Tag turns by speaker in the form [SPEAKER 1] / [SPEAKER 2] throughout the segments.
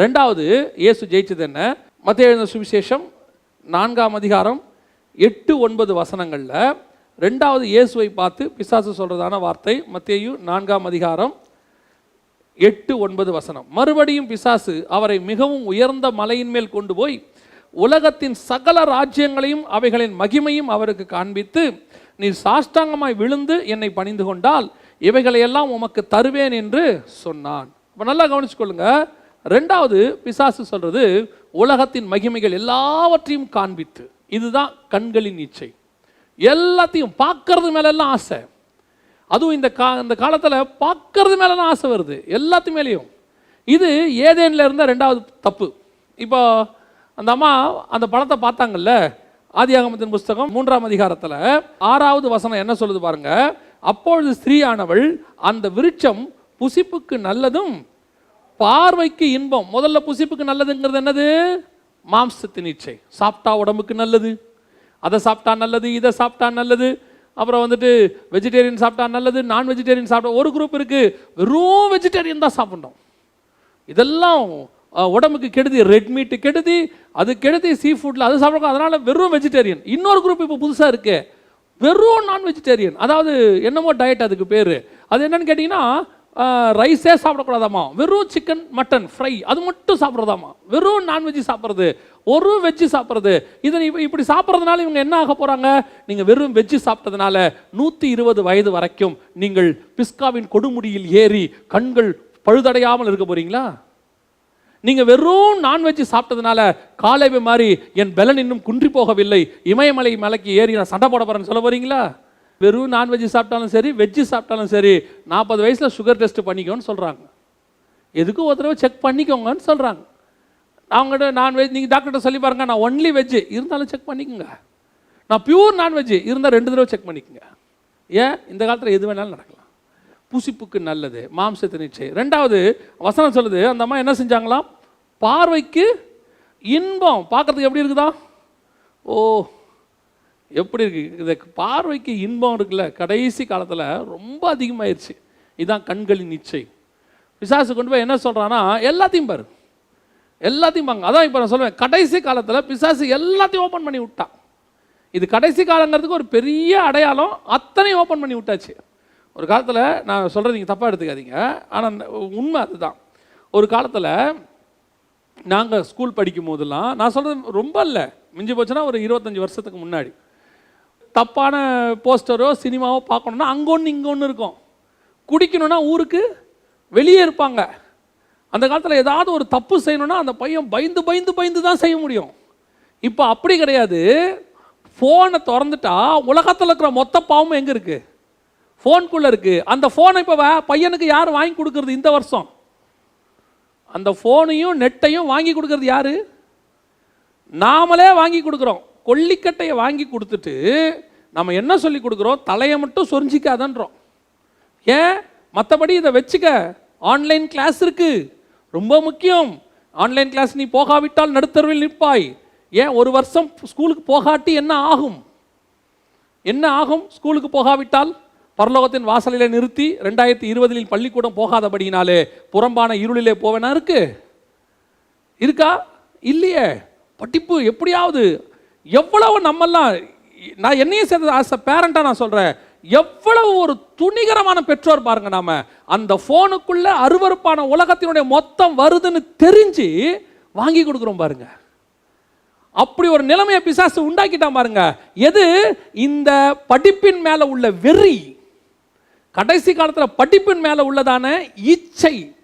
[SPEAKER 1] ரெண்டாவது இயேசு ஜெயிச்சது என்ன? மத்திய எழுந்த சுவிசேஷம் நான்காம் அதிகாரம் எட்டு ஒன்பது வசனங்களில் ரெண்டாவது இயேசுவை பார்த்து பிசாசு சொல்கிறதான வார்த்தை மத்தேயு நான்காம் அதிகாரம் எட்டு ஒன்பது வசனம். மறுபடியும் பிசாசு அவரை மிகவும் உயர்ந்த மலையின் மேல் கொண்டு போய் உலகத்தின் சகல ராஜ்யங்களையும் அவைகளின் மகிமையும் அவருக்கு காண்பித்து நீ சாஷ்டாங்கமாய் விழுந்து என்னை பணிந்து கொண்டால் இவைகளையெல்லாம் உமக்கு தருவேன் என்று சொன்னான். இப்போ நல்லா கவனிச்சுக்கொள்ளுங்கள் ரெண்டாவது பிசாசு சொல்கிறது உலகத்தின் மகிமைகள் எல்லாவற்றையும் காண்பித்து. இதுதான் கண்களின் இச்சை. எல்லாத்தையும் பார்க்கறது மேலெல்லாம் ஆசை. அதுவும் இந்த கா இந்த காலத்தில் பார்க்கறது மேலெல்லாம் ஆசை வருது எல்லாத்து மேலேயும் இது ஏதேனில் இருந்த ரெண்டாவது தப்பு. இப்போ அந்த அம்மா அந்த படத்தை பார்த்தாங்கல்ல ஆதியாகமத்தின் புஸ்தகம் மூன்றாம் அதிகாரத்தில் ஆறாவது வசனம் என்ன சொல்லுது பாருங்க அப்பொழுது ஸ்திரீயானவள் அந்த விருட்சம் புசிப்புக்கு நல்லதும் பார்வைக்கு இன்பம். முதல்ல புசிப்புக்கு நல்லதுங்கிறது என்னது? மாம்சத்தின் இச்சை சாப்பிட்டா உடம்புக்கு நல்லது. அதை சாப்பிட்டா நல்லது இதை சாப்பிட்டா நல்லது. அப்புறம் வந்துட்டு வெஜிடேரியன் சாப்பிட்டா நல்லது நான் வெஜிடேரியன் சாப்பிட்டா ஒரு குரூப் இருக்குது வெறும் வெஜிடேரியன் தான் சாப்பிடணும். இதெல்லாம் உடம்புக்கு கெடுதி ரெட் மீட்டு கெடுதி அது கெடுதி சீ ஃபுட்டில் அது சாப்பிடணும் அதனால் வெறும் வெஜிடேரியன் இன்னொரு குரூப் இப்போ புதுசாக இருக்குது வெறும் நான் வெஜிடேரியன் அதாவது என்னமோ டயட் அதுக்கு பேர். அது என்னன்னு கேட்டிங்கன்னா ரைஸே சாப்பிடக்கூடாதாமா வெறும் சிக்கன் மட்டன் ஃப்ரை அது மட்டும் சாப்பிட்றதாமா வெறும் நான்வெஜ் சாப்பிட்றது. ஒரு வெஜ்ஜு சாப்பிட்றது. இதை இப்படி சாப்பிட்றதுனால இவங்க என்ன ஆக போகிறாங்க நீங்கள் வெறும் வெஜ்ஜு சாப்பிட்டதுனால நூற்றி இருபது வயது வரைக்கும் நீங்கள் பிஸ்காவின் கொடுமுடியில் ஏறி கண்கள் பழுதடையாமல் இருக்க போகிறீங்களா நீங்கள் வெறும் நான்வெஜ் சாப்பிட்டதுனால காலைவை மாதிரி என் பலன் இன்னும் குன்றி போகவில்லை. இமயமலை மலைக்கு ஏறி நான் சண்டை போட போகிறேன்னு சொல்ல போகிறீங்களா வெறும் நான்வெஜ் சாப்பிட்டாலும் சரி வெஜ்ஜு சாப்பிட்டாலும் சரி நாற்பது வயசில் சுகர் டெஸ்ட் பண்ணிக்கோன்னு சொல்கிறாங்க எதுக்கும் ஒரு தடவை செக் பண்ணிக்கோங்கன்னு சொல்கிறாங்க அவங்ககிட்ட நான்வெஜ் நீங்கள் டாக்டர்கிட்ட சொல்லி பாருங்க நான் ஒன்லி வெஜ்ஜு இருந்தாலும் செக் பண்ணிக்கோங்க. நான் பியூர் நான்வெஜ் இருந்தால் ரெண்டு தடவை செக் பண்ணிக்கோங்க. ஏன்? இந்த காலத்தில் எது வேணாலும் நடக்கலாம். புசிப்புக்கு நல்லது மாம்சத்து நிச்சயம். ரெண்டாவது வசனம் சொல்லுது அந்த அம்மா என்ன செஞ்சாங்களாம்? பார்வைக்கு இன்பம். பார்க்கறதுக்கு எப்படி இருக்குதா? ஓ எப்படி இருக்குது இந்த பார்வைக்கு இன்பம் இருக்குல்ல கடைசி காலத்தில் ரொம்ப அதிகமாயிருச்சு. இதுதான் கண்களின் நிச்சயம் பிசாசு கொண்டு போய் என்ன சொல்கிறான்னா எல்லாத்தையும் பாரு. எல்லாத்தையும் பாங்க அதான் இப்போ நான் சொல்லுவேன் கடைசி காலத்தில் பிசாசு எல்லாத்தையும் ஓப்பன் பண்ணி விட்டான் இது கடைசி காலங்கிறதுக்கு ஒரு பெரிய அடையாளம் அத்தனையும் ஓப்பன் பண்ணி விட்டாச்சு. ஒரு காலத்தில் நான் சொல்கிறது நீங்கள் தப்பாக எடுத்துக்காதீங்க. ஆனால் உண்மை அதுதான். ஒரு காலத்தில் நாங்கள் ஸ்கூல் படிக்கும் போதெல்லாம் நான் சொல்கிறது ரொம்ப இல்லை. மிஞ்சி போச்சுன்னா ஒரு இருபத்தஞ்சி வருஷத்துக்கு முன்னாடி. தப்பான போஸ்டரோ சினிமாவோ பார்க்கணுன்னா அங்கே ஒன்று இங்கே ஒன்று இருக்கும். குடிக்கணும்னா ஊருக்கு வெளியே இருப்பாங்க. அந்த காலத்தில் ஏதாவது ஒரு தப்பு செய்யணும்னா அந்த பையன் பயந்து பயந்து பயந்து தான் செய்ய முடியும். இப்போ அப்படி கிடையாது. ஃபோனை திறந்துட்டா உலகத்தில் இருக்கிற மொத்த பாவமும் எங்கே இருக்குது ஃபோனுக்குள்ளே இருக்குது அந்த ஃபோனை இப்போ பையனுக்கு யார் வாங்கி கொடுக்குறது இந்த வருஷம்? அந்த ஃபோனையும் நெட்டையும் வாங்கி கொடுக்குறது யார்? நாமளே வாங்கி கொடுக்குறோம். கொல்லிக்கட்டையை வாங்கி கொடுத்துட்டு நம்ம என்ன சொல்லி கொடுக்குறோம்? தலையை மட்டும் சொரிஞ்சிக்காதன்றோம். ஏன்? மற்றபடி இதை வச்சுக்க ஆன்லைன் கிளாஸ் இருக்கு. ரொம்ப முக்கியம். ஆன்லைன் கிளாஸ் நீ போகாவிட்டால் நடுத்தருவில் நிற்பாய். ஏன்? ஒரு வருஷம் ஸ்கூலுக்கு போகாட்டி என்ன ஆகும்? என்ன ஆகும்? ஸ்கூலுக்கு போகாவிட்டால் பரலோகத்தின் வாசலிலே நிறுத்தி ரெண்டாயிரத்தி இருபதில் பள்ளிக்கூடம் போகாதபடியினாலே புறம்பான இருளிலே போவேனா இருக்கு? இருக்கா? இல்லையே. படிப்பு எப்படியாவது எவ்வளவு நம்மெல்லாம் நான் என்னையும் சேர்ந்தது ஆஸ் அ பேரண்டாக நான் சொல்கிறேன் எவ்வளவு ஒரு துணிகரமான பெற்றோர் பாருங்க நாம. அந்த ஃபோனுக்குள்ள அருவருப்பான உலகத்தினுடைய மொத்தம் வருதுன்னு தெரிஞ்சு வாங்கி கொடுக்குறோம் பாருங்க. அப்படி ஒரு நிலைமையை பிசாசு உண்டாக்கிட்டான் பாருங்க. எது? இந்த படிப்பின் மேலே உள்ள வெறி. கடைசி காலத்தில் படிப்பின் மேலே உள்ளதான இச்சை.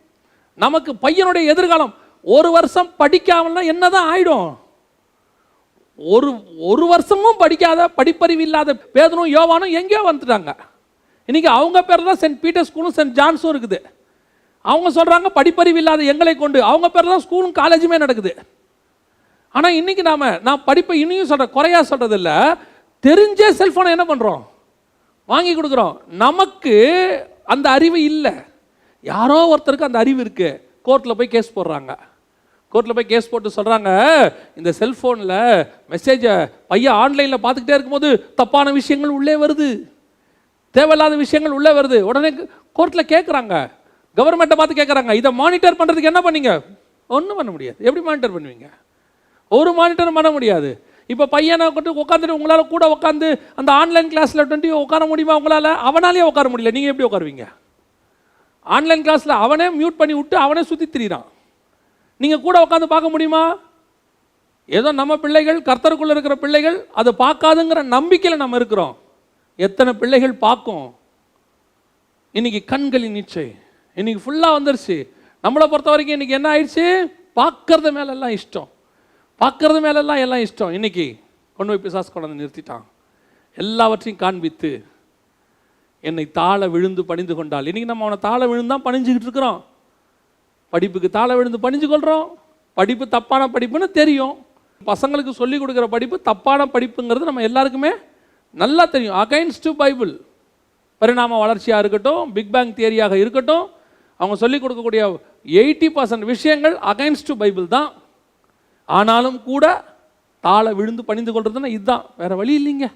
[SPEAKER 1] நமக்கு பையனுடைய எதிர்காலம். ஒரு வருஷம் படிக்காமல்னா என்னதான் ஆயிடும்? ஒரு ஒரு வருஷமும் படிக்காத படிப்பறிவு இல்லாத பேதனும் யோவானும் எங்கேயோ வந்துட்டாங்க. இன்றைக்கி அவங்க பேர் தான் சென்ட் பீட்டர் ஸ்கூலும் சென்ட் ஜான்ஸும் இருக்குது. அவங்க சொல்கிறாங்க படிப்பறிவு இல்லாத எங்களை கொண்டு. அவங்க பேர் தான் ஸ்கூலும் காலேஜுமே நடக்குது. ஆனால் இன்னைக்கு நாம் நான் படிப்பை இனியும் சொல்கிறேன் குறையா சொல்கிறது இல்லை தெரிஞ்சே செல்ஃபோனை என்ன பண்ணுறோம் வாங்கி கொடுக்குறோம். நமக்கு அந்த அறிவு இல்லை. யாரோ ஒருத்தருக்கு அந்த அறிவு இருக்குது கோர்ட்டில் போய் கேஸ் போடுறாங்க. கோர்ட்டில் போய் கேஸ் போட்டு சொல்கிறாங்க இந்த செல்ஃபோனில் மெசேஜை பையன் ஆன்லைனில் பார்த்துக்கிட்டே இருக்கும்போது தப்பான விஷயங்கள் உள்ளே வருது. தேவையில்லாத விஷயங்கள் உள்ளே வருது. உடனே கோர்ட்டில் கேட்குறாங்க கவர்மெண்ட்டை பார்த்து கேட்குறாங்க இதை மானிட்டர் பண்ணுறதுக்கு என்ன பண்ணீங்க? ஒன்றும் பண்ண முடியாது. எப்படி மானிட்டர் பண்ணுவீங்க? ஒரு மானிட்டரும் பண்ண முடியாது. இப்போ பையனை கொண்டு உட்காந்துட்டு உங்களால் கூட உட்காந்து அந்த ஆன்லைன் கிளாஸில் டுவெண்ட்டி உட்கார முடியுமா உங்களால்? அவனாலேயே உட்கார முடியல. நீங்கள் எப்படி உட்காருவீங்க? ஆன்லைன் கிளாஸில் அவனே மியூட் பண்ணி விட்டு அவனே சுற்றி திரியிறான். நீங்கள் கூட உட்காந்து பார்க்க முடியுமா? ஏதோ நம்ம பிள்ளைகள் கர்த்தருக்குள்ளே இருக்கிற பிள்ளைகள் அதை பார்க்காதுங்கிற நம்பிக்கையில் நம்ம இருக்கிறோம். எத்தனை பிள்ளைகள் பார்க்கும்? இன்னைக்கு கண்களின் நீச்சை. இன்னைக்கு ஃபுல்லாக வந்துருச்சு. நம்மளை பொறுத்த வரைக்கும் இன்னைக்கு என்ன ஆயிடுச்சு? பார்க்கறது மேலெல்லாம் இஷ்டம். பார்க்கறது மேலெல்லாம் எல்லாம் இஷ்டம். இன்னைக்கு கொண்டு போய் பிசாஸ் கொண்டாந்து நிறுத்திட்டான். எல்லாவற்றையும் காண்பித்து என்னை தாழ விழுந்து பணிந்து கொண்டால் இன்றைக்கி நம்ம அவனை தாழ விழுந்தான் பணிஞ்சுக்கிட்டு இருக்கிறோம். படிப்புக்கு தாழ விழுந்து பணிஞ்சு கொள்கிறோம் படிப்பு தப்பான படிப்புன்னு தெரியும். பசங்களுக்கு சொல்லிக் கொடுக்குற படிப்பு தப்பான படிப்புங்கிறது நம்ம எல்லாருக்குமே நல்லா தெரியும். அகைன்ஸ்ட் பைபிள் பரிணாம வளர்ச்சியாக இருக்கட்டும் பிக் பேங் தியரியாக இருக்கட்டும் அவங்க சொல்லிக் கொடுக்கக்கூடிய எயிட்டி பர்சன்ட் விஷயங்கள் அகைன்ஸ்ட் பைபிள் தான். ஆனாலும் கூட தாழ விழுந்து பணிந்து கொள்றதுன்னா இதுதான். வேற வழி இல்லைங்க.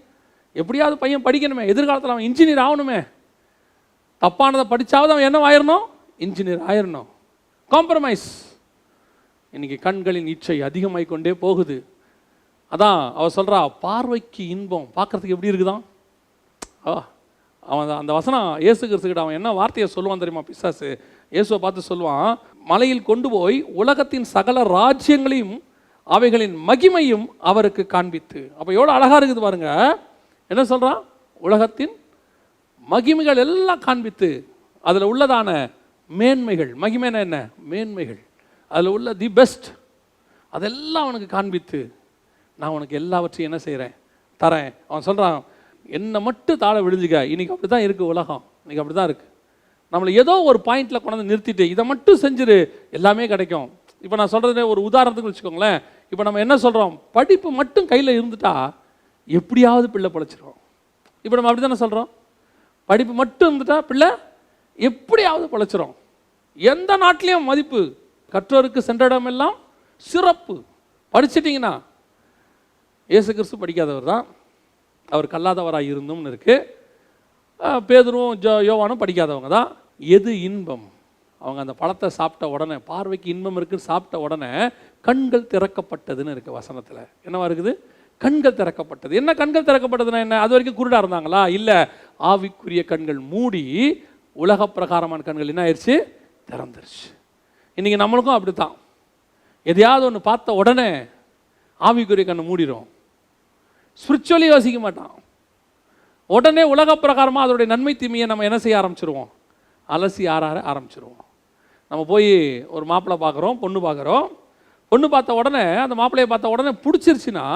[SPEAKER 1] எப்படியாவது பையன் படிக்கணுமே. எதிர்காலத்தில் அவன் இன்ஜினியர் ஆகணுமே. தப்பானதை படித்தாவது அவன் என்ன ஆயிடணும் இன்ஜினியர் ஆயிரணும். காம்ப்ரமைஸ் இன்னைக்கு கண்களின் இச்சை அதிகமாய் கொண்டே போகுது. அதான் அவள் சொல்கிறா பார்வைக்கு இன்பம். பார்க்கறதுக்கு எப்படி இருக்குதான்? ஆ அவன் அந்த- அந்த வசனம் இயேசு கிறிஸ்துக்கிட்ட அவன் என்ன வார்த்தையை சொல்லுவான் தெரியுமா பிசாசு? இயேசுவை பார்த்து சொல்லுவான் மலையில் கொண்டு போய் உலகத்தின் சகல ராஜ்யங்களையும் அவைகளின் மகிமையும் அவருக்கு காண்பித்து. அப்போ எவ்வளோ அழகாக இருக்குது பாருங்க. என்ன சொல்கிறான் உலகத்தின் மகிமைகள் எல்லாம் காண்பித்து அதில் உள்ளதான மேன்மைகள். மகிமைனா என்ன? மேன்மைகள். அதில் உள்ள தி பெஸ்ட் அதெல்லாம் அவனுக்கு காண்பித்து நான் உனக்கு எல்லாவற்றையும் என்ன செய்கிறேன் தரேன். அவன் சொல்கிறான் என்னை மட்டும் தாழ விழுந்துக்க. இன்னைக்கு அப்படி தான் இருக்குது உலகம். இன்னைக்கு அப்படி தான் இருக்குது நம்மளை ஏதோ ஒரு பாயிண்டில் கொண்டாந்து நிறுத்திட்டு இதை மட்டும் செஞ்சிரு. எல்லாமே கிடைக்கும். இப்போ நான் சொல்கிறது ஒரு உதாரணத்துக்கு வச்சுக்கோங்களேன். இப்போ நம்ம என்ன சொல்கிறோம் படிப்பு மட்டும் கையில் இருந்துட்டா எப்படியாவது பிள்ளை பிழைச்சிரும் இப்போ நம்ம அப்படி தானே சொல்கிறோம் படிப்பு மட்டும் இருந்துட்டா பிள்ளை எப்படியாவது பிழைச்சிரும். எந்த நாட்டிலையும் மதிப்பு கற்றோருக்கு சென்ற இடமெல்லாம் சிறப்பு. படிச்சிட்டிங்கன்னா இயேசு கிறிஸ்து படிக்காதவர் தான். அவர் கல்லாதவராக இருந்தும்னு இருக்கு. பேதரும் பேதுருவும் ஜோ யோவானும் படிக்காதவங்க தான். எது இன்பம்? அவங்க அந்த பழத்தை சாப்பிட்ட உடனே பார்வைக்கு இன்பம் இருக்குன்னு சாப்பிட்ட உடனே கண்கள் திறக்கப்பட்டதுன்னு இருக்குது வசனத்தில். என்னவா இருக்குது? கண்கள் திறக்கப்பட்டது. என்ன கண்கள் திறக்கப்பட்டதுன்னா என்ன? அது வரைக்கும் குருடாக இருந்தாங்களா? இல்லை ஆவிக்குரிய கண்கள் மூடி உலக பிரகாரமான கண்கள் என்ன ஆயிடுச்சு திறந்துருச்சு. இன்றைக்கி நம்மளுக்கும் அப்படித்தான். எதையாவது ஒன்று பார்த்த உடனே ஆவிக்குரிய கண்ணை மூடிடும் ஸ்பிரிச்சுவலி யோசிக்க மாட்டான். உடனே உலக பிரகாரமாக அதோடைய நன்மை தீமையை நம்ம என்ன செய்ய ஆரம்பிச்சிருவோம்? அலசி ஆறார ஆரம்பிச்சிருவோம். நம்ம போய் ஒரு மாப்பிள்ளை பார்க்குறோம் பொண்ணு பார்க்குறோம். பொண்ணு பார்த்த உடனே அந்த மாப்பிள்ளையை பார்த்த உடனே பிடிச்சிருச்சுன்னா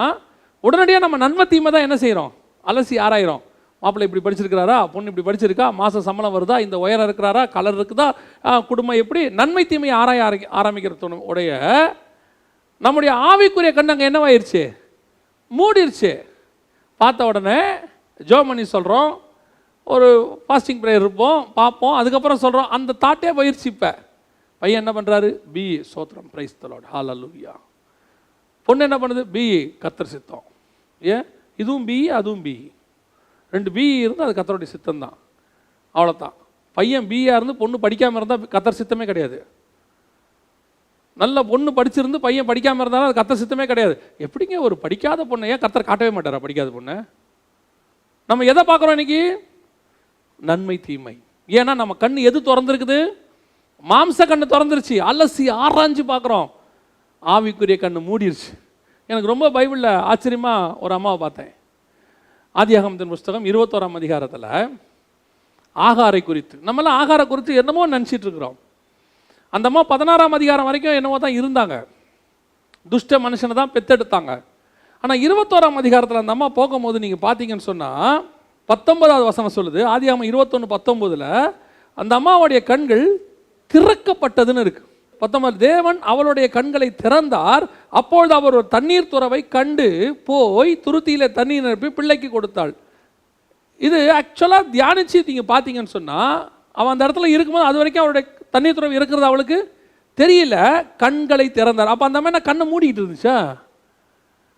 [SPEAKER 1] உடனடியாக நம்ம நன்மை தீமை தான் என்ன செய்கிறோம் அலசி ஆராயிரும். மாப்பிள்ளை இப்படி படிச்சிருக்கிறாரா? பொண்ணு இப்படி படிச்சிருக்கா? மாதம் சம்பளம் வருதா? இந்த உயரம் இருக்கிறாரா? கலர் இருக்குதா? குடும்பம் எப்படி? நன்மை தீமையை ஆராய ஆரம்பி- ஆரம்பிக்கிறது உடைய நம்முடைய ஆவிக்குரிய கண்ணங்க என்னவாயிருச்சு? மூடிருச்சு. பார்த்த உடனே ஜோமணி சொல்கிறோம் ஒரு ஃபாஸ்டிங் ப்ரேயர் இருப்போம் பார்ப்போம். அதுக்கப்புறம் சொல்கிறோம் அந்த தாட்டே பயிற்சி இப்போ. பையன் என்ன பண்ணுறாரு பி சோத்திரம். பிரைஸ் தலோட் அலுவியா பொண்ணு என்ன பண்ணுது? பி கத்தர் சித்தம். ஏன்? இதுவும் பி அதுவும் பி ரெண்டு பி இருந்தால் அது கத்தருடைய சித்தம் தான் அவ்வளோதான் பையன் பியா இருந்து பொண்ணு படிக்காமல் இருந்தால் கத்தர் சித்தமே கிடையாது. நல்ல பொண்ணு படிச்சிருந்து பையன் படிக்காமல் இருந்தாலும் அது கத்தர் சித்தமே கிடையாது. எப்படிங்க ஒரு படிக்காத பொண்ணை ஏன் கத்தர் காட்டவே மாட்டாரா படிக்காத பொண்ணை? நம்ம எதை பார்க்குறோம் இன்னைக்கு? நன்மை தீமை. ஏன்னா நம்ம கண் எது திறந்துருக்குது? மாம்ச கண்ணு திறந்துருச்சு. அலசி ஆராய்ஞ்சு பார்க்குறோம். ஆவிக்குரிய கண்ணு மூடிருச்சு. எனக்கு ரொம்ப பைபிளில் ஆச்சரியமாக ஒரு அம்மாவை பார்த்தேன். ஆதியாகமத்தின் புஸ்தகம் இருபத்தோராம் அதிகாரத்தில் ஆகாரை குறித்து. நம்மளாம் ஆகாரை குறித்து என்னமோ நினச்சிட்டு இருக்கிறோம். அந்த அம்மா பதினாறாம் அதிகாரம் வரைக்கும் என்னவோ தான் இருந்தாங்க. துஷ்ட மனுஷனை தான் பெத்தெடுத்தாங்க. ஆனால் இருபத்தோராம் அதிகாரத்தில் அந்த அம்மா போகும்போது நீங்கள் பார்த்தீங்கன்னு சொன்னால் பத்தொன்பதாவது வசனம் சொல்லுது. ஆதியாகமம் இருபத்தொன்று பத்தொம்போதில் அந்த அம்மாவுடைய கண்கள் திறக்கப்பட்டதுன்னு இருக்குது பத்தொன்பது தேவன் அவளுடைய கண்களை திறந்தார். அப்பொழுது அவர் ஒரு தண்ணீர் துறவை கண்டு போய் துருத்தியில் தண்ணீர் நிரப்பி பிள்ளைக்கு கொடுத்தாள். இது ஆக்சுவலாக தியானிச்சு நீங்கள் பார்த்தீங்கன்னு சொன்னால் அவன் அந்த இடத்துல இருக்கும்போது அது வரைக்கும் அவருடைய தண்ணீர் துறவு இருக்கிறது அவளுக்கு தெரியல. கண்களை திறந்தார். அப்போ அந்த அம்மா என்ன கண்ணை மூடிட்டு இருந்துச்சா?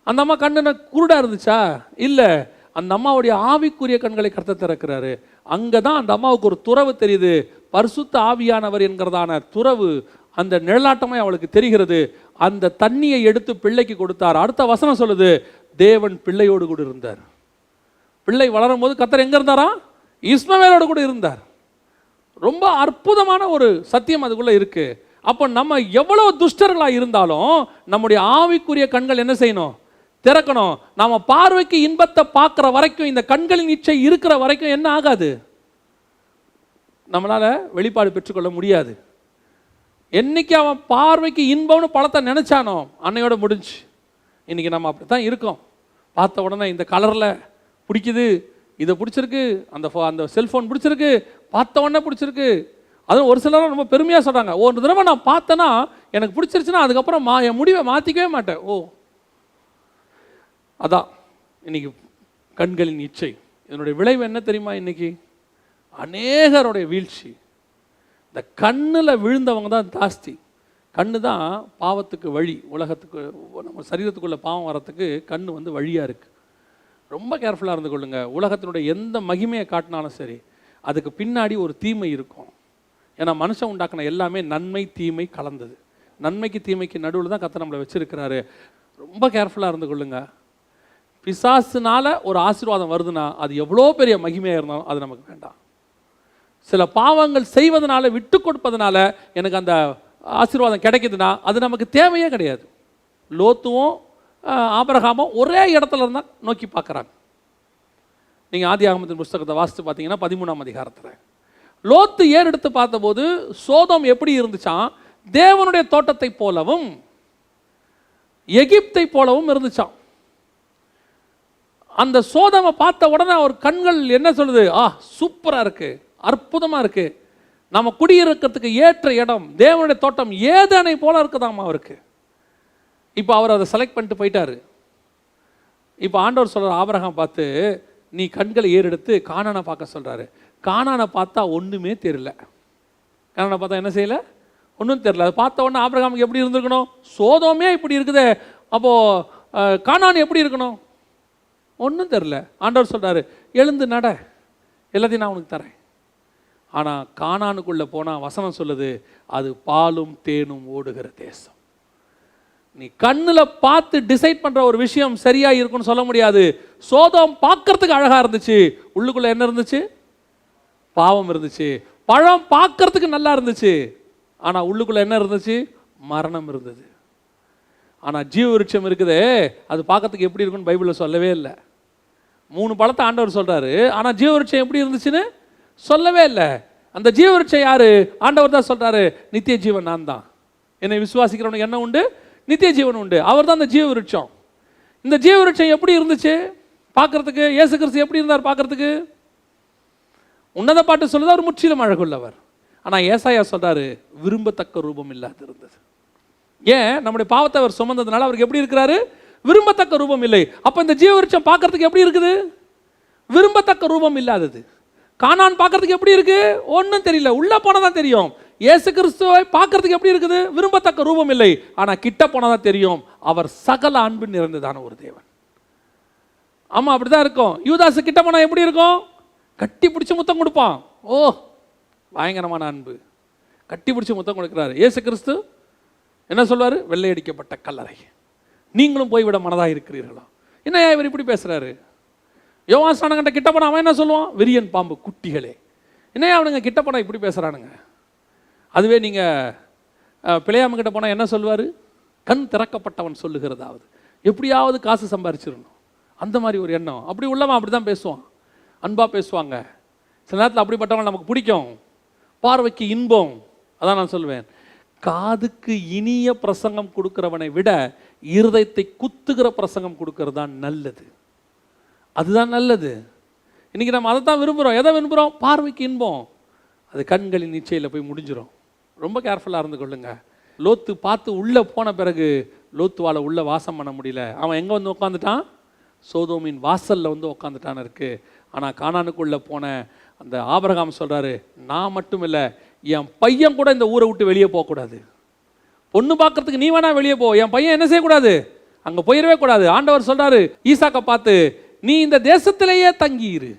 [SPEAKER 1] அந்த அம்மா கண்ணு குருடாக இருந்துச்சா? இல்லை. அந்த அம்மாவுடைய ஆவிக்குரிய கண்களை கருத்த திறக்கிறாரு. அங்கே தான் அந்த அம்மாவுக்கு ஒரு துறவு தெரியுது. பரிசுத்த ஆவியானவர் என்கிறதான துறவு அந்த நிழலாட்டமே அவளுக்கு தெரிகிறது. அந்த தண்ணியை எடுத்து பிள்ளைக்கு கொடுத்தார். அடுத்த வசனம் சொல்லுது தேவன் பிள்ளையோடு கூட இருந்தார். பிள்ளை வளரும் போது கத்தர் எங்கே இருந்தாரா? இஸ்மவேலோடு கூட இருந்தார். ரொம்ப அற்புதமான ஒரு சத்தியம் அதுக்குள்ளே இருக்கு. அப்போ நம்ம எவ்வளோ துஷ்டர்களாக இருந்தாலும் நம்முடைய ஆவிக்குரிய கண்கள் என்ன செய்யணும்? திறக்கணும். நாம் பார்வைக்கு இன்பத்தை பார்க்குற வரைக்கும் இந்த கண்களின் இச்சை இருக்கிற வரைக்கும் என்ன ஆகாது? நம்மளால் வெளிப்பாடு பெற்றுக்கொள்ள முடியாது. என்னைக்கு அவன் பார்வைக்கு இன்பம்னு பழத்தை நினச்சானோ அன்னையோட முடிஞ்சு. இன்னைக்கு நம்ம அப்படி தான் இருக்கோம். பார்த்த உடனே இந்த கலரில் பிடிக்குது இதை பிடிச்சிருக்கு அந்த ஃபோ அந்த செல்ஃபோன் பிடிச்சிருக்கு பார்த்த உடனே பிடிச்சிருக்கு. அதுவும் ஒரு சிலர் ரொம்ப பெருமையாக சொல்கிறாங்க ஒரு தடவை நான் பார்த்தேன்னா எனக்கு பிடிச்சிருச்சுன்னா அதுக்கப்புறம் மா என் முடிவை மாற்றிக்கவே மாட்டேன். ஓ. அதான் இன்றைக்கி கண்களின் இச்சை. இதனுடைய விளைவு என்ன தெரியுமா இன்னைக்கு? அநேகருடைய வீழ்ச்சி. இந்த கண்ணில் விழுந்தவங்க தான் ஜாஸ்தி. கண்ணு தான் பாவத்துக்கு வழி. உலகத்துக்கு நம்ம சரீரத்துக்குள்ளே பாவம் வரத்துக்கு கண் வந்து வழியாக இருக்குது ரொம்ப கேர்ஃபுல்லாக இருந்து கொள்ளுங்க உலகத்தினுடைய எந்த மகிமையை காட்டினாலும் சரி அதுக்கு பின்னாடி ஒரு தீமை இருக்கும். ஏன்னா மனுஷன் உண்டாக்கின எல்லாமே நன்மை தீமை கலந்தது. நன்மைக்கு தீமைக்கு நடுவில் தான் கத்தை நம்மளை வச்சுருக்கிறாரு. ரொம்ப கேர்ஃபுல்லாக இருந்து கொள்ளுங்க பிசாசுனால ஒரு ஆசீர்வாதம் வருதுன்னா அது எவ்வளோ பெரிய மகிமையாக இருந்தாலும் அது நமக்கு வேண்டாம். சில பாவங்கள் செய்வதனால விட்டு கொடுப்பதனால எனக்கு அந்த ஆசீர்வாதம் கிடைக்குதுன்னா அது நமக்கு தேவையே கிடையாது. லோத்துவும் ஆபரகாமும் ஆபிரகாமும் ஒரே இடத்துல இருந்தால் நோக்கி பார்க்குறாங்க. நீங்கள் ஆதி ஆகமத்தின் புஸ்தகத்தை வாசித்து பார்த்தீங்கன்னா பதிமூணாம் அதிகாரத்தில். லோத்து ஏறெடுத்து பார்த்தபோது சோதம் எப்படி இருந்துச்சான் தேவனுடைய தோட்டத்தை போலவும் எகிப்தை போலவும் இருந்துச்சாம் அந்த சோதமை பார்த்த உடனே அவர் கண்கள் என்ன சொல்லுது? ஆ சூப்பராக இருக்குது அற்புதமாக இருக்கு. நம்ம குடியிருக்கிறதுக்கு ஏற்ற இடம் தேவனுடைய தோட்டம் ஏதனை போல இருக்குதாமா அவருக்கு. இப்போ அவர் அதை செலக்ட் பண்ணிட்டு போயிட்டாரு. இப்போ ஆண்டவர் சொல்கிற ஆபிரகாம் பார்த்து நீ கண்களை ஏறெடுத்து காணானை பார்க்க சொல்கிறாரு காணானை பார்த்தா ஒன்றுமே தெரில காணானை பார்த்தா என்ன செய்யலை? ஒன்றும் தெரியல. அதை பார்த்த உடனே ஆபிரகாமுக்கு எப்படி இருந்திருக்கணும்? சோதமே இப்படி இருக்குதே. அப்போ காணான் எப்படி இருக்கணும்? ஒன்றும் தெரில ஆண்டவர் சொல்கிறாரு எழுந்து நட. எல்லாத்தையும் நான் உனக்கு தரேன். ஆனால் காணானுக்குள்ளே போனால் வசனம் சொல்லுது அது பாலும் தேனும் ஓடுகிற தேசம். நீ கண்ணில் பார்த்து டிசைட் பண்ணுற ஒரு விஷயம் சரியாக இருக்கும்னு சொல்ல முடியாது. சோதம் பார்க்கறதுக்கு அழகாக இருந்துச்சு. உள்ளுக்குள்ளே என்ன இருந்துச்சு? பாவம் இருந்துச்சு. பழம் பார்க்கறதுக்கு நல்லா இருந்துச்சு. ஆனால் உள்ளுக்குள்ளே என்ன இருந்துச்சு? மரணம் இருந்தது. ஆனால் ஜீவ விருட்சம் இருக்குதே. அது பார்க்கறதுக்கு எப்படி இருக்குன்னு பைபிளில் சொல்லவே இல்லை. மூணு பழத்தை ஆண்டவர் சொல்கிறாரு ஆனால் ஜீவ விருட்சம் எப்படி இருந்துச்சுன்னு? சொல்லவே இல்லை. அந்த ஜீவ யாரு? ஆண்டவர் தான் சொல்றாரு நித்திய ஜீவன் நான் தான். என்னை விசுவாசிக்கிறவனுக்கு என்ன உண்டு? நித்திய ஜீவன் உண்டு. அவர் தான் அந்த ஜீவ விருட்சம் இந்த ஜீவ விருட்சம் எப்படி இருந்துச்சு? பார்க்கறதுக்கு இயேசு கிறிஸ்து எப்படி இருந்தார் பார்க்கறதுக்கு? உன்னத பாட்டு சொல்லுது அவர் முற்றிலும் அழகுள்ளவர். ஆனால் ஏசாயா சொல்றாரு விரும்பத்தக்க ரூபம் இல்லாது இருந்தது ஏன்? நம்முடைய பாவத்தை அவர் சுமந்ததுனால அவருக்கு எப்படி இருக்கிறாரு? விரும்பத்தக்க ரூபம் இல்லை. அப்போ இந்த ஜீவ விருட்சம் பார்க்கறதுக்கு எப்படி இருக்குது? விரும்பத்தக்க ரூபம் இல்லாதது. காணான் பார்க்கறதுக்கு எப்படி இருக்கு? ஒன்றும் தெரியல. உள்ள போனால் தான் தெரியும். இயேசு கிறிஸ்துவை பார்க்கறதுக்கு எப்படி இருக்குது? விரும்பத்தக்க ரூபம் இல்லை. ஆனால் கிட்ட போனால் தான் தெரியும். அவர் சகல அன்பு நிறைந்ததான ஒரு தேவன். ஆமாம் அப்படிதான் இருக்கும். யூதாசு கிட்ட போனால் எப்படி இருக்கும்? கட்டி பிடிச்சி முத்தம் கொடுப்பான். ஓ பயங்கரமான அன்பு. கட்டி பிடிச்சி முத்தம் கொடுக்குறாரு. ஏசு கிறிஸ்து என்ன சொல்வார்? வெள்ளையடிக்கப்பட்ட கல்லறை. நீங்களும் போய்விட மனதாக இருக்கிறீர்களா? என்ன இவர் இப்படி பேசுகிறாரு யோவான் கிட்ட போனா அவன் என்ன சொல்லுவான்? விரியன் பாம்பு குட்டிகளே. என்னையா அவனுங்க கிட்ட போனால் இப்படி பேசுறானுங்க? அதுவே நீங்கள் அஹ், பிள்ளையாம கிட்ட என்ன சொல்லுவார்? கண் திறக்கப்பட்டவன் சொல்லுகிறதாவது. எப்படியாவது காசு சம்பாரிச்சிடணும். அந்த மாதிரி ஒரு எண்ணம். அப்படி உள்ளவன் அப்படி தான் பேசுவான். அன்பாக பேசுவாங்க. சில நேரத்தில் அப்படிப்பட்டவன் நமக்கு பிடிக்கும். பார்வைக்கு இன்பம். அதான் நான் சொல்லுவேன். காதுக்கு இனிய பிரசங்கம் கொடுக்குறவனை விட இருதயத்தை குத்துகிற பிரசங்கம் கொடுக்கறது தான் நல்லது. அதுதான் நல்லது. இன்றைக்கி நம்ம அதை தான் விரும்புகிறோம் எதை விரும்புகிறோம் பார்வைக்கு இன்பம். அது கண்களின் நிச்சயில போய் முடிஞ்சிடும் ரொம்ப கேர்ஃபுல்லாக இருந்து கொள்ளுங்க. லோத்து பார்த்து உள்ளே போன பிறகு லோத்துவால் உள்ளே வாசம் பண்ண முடியல. அவன் எங்கே வந்து உட்காந்துட்டான் சோதோமின் வாசலில் வந்து உட்காந்துட்டான்னு இருக்குது ஆனால் காணானுக்குள்ளே போன அந்த ஆபரகாம் சொல்கிறாரு நான் மட்டும் இல்லை என் பையன் கூட இந்த ஊரை விட்டு வெளியே போகக்கூடாது. பொண்ணு பார்க்கறதுக்கு நீ வேணா வெளியே போ. என் பையன் என்ன செய்யக்கூடாது? அங்கே போயிடவே கூடாது. ஆண்டவர் சொல்கிறாரு ஈசாக்கை பார்த்து நீ இந்த தேசத்திலேயே தங்கியிரு.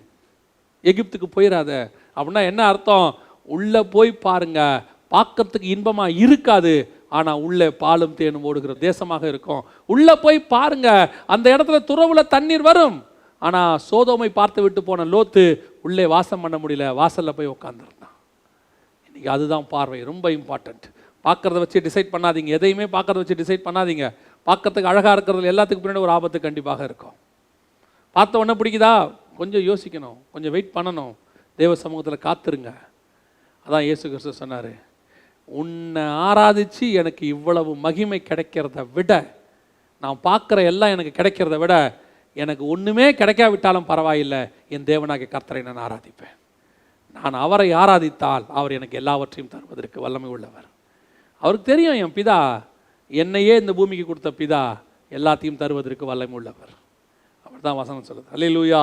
[SPEAKER 1] எகிப்துக்கு போயிடாத அப்படின்னா என்ன அர்த்தம்? உள்ள போய் பாருங்க. பார்க்கறதுக்கு இன்பமா இருக்காது. ஆனா உள்ளே பாலும் தேனும் ஓடுகிற தேசமாக இருக்கும். உள்ள போய் பாருங்க. அந்த இடத்துல துறவுல தண்ணீர் வரும். ஆனா சோதோமை பார்த்து விட்டு போன லோத்து உள்ளே வாசம் பண்ண முடியல. வாசல்ல போய் உட்காந்துருந்தான் இன்னைக்கு அதுதான் பார்வை. ரொம்ப இம்பார்ட்டண்ட் பார்க்கறத வச்சு டிசைட் பண்ணாதீங்க. எதையுமே பார்க்கறத வச்சு டிசைட் பண்ணாதீங்க. பார்க்கறதுக்கு அழகாக இருக்கிறதுல எல்லாத்துக்கும் பின்னாடி ஒரு ஆபத்து கண்டிப்பாக இருக்கும். பார்த்த உடனே பிடிக்குதா? கொஞ்சம் யோசிக்கணும். கொஞ்சம் வெயிட் பண்ணணும். தேவ சமூகத்தில் காத்துருங்க. அதான் இயேசு கிறிஸ்து சொன்னார். உன்னை ஆராதிச்சு எனக்கு இவ்வளவு மகிமை கிடைக்கிறத விட நான் பார்க்குற எல்லாம் எனக்கு கிடைக்கிறத விட எனக்கு ஒன்றுமே கிடைக்காவிட்டாலும் பரவாயில்லை. என் தேவனாகிய கர்த்தரை நான் ஆராதிப்பேன். நான் அவரை ஆராதித்தால் அவர் எனக்கு எல்லாவற்றையும் தருவதற்கு வல்லமை உள்ளவர். அவருக்கு தெரியும் என் பிதா. என்னையே இந்த பூமிக்கு கொடுத்த பிதா. எல்லாத்தையும் தருவதற்கு வல்லமை உள்ளவர். தான் வசனம் சொல்லுது. அல்லேலூயா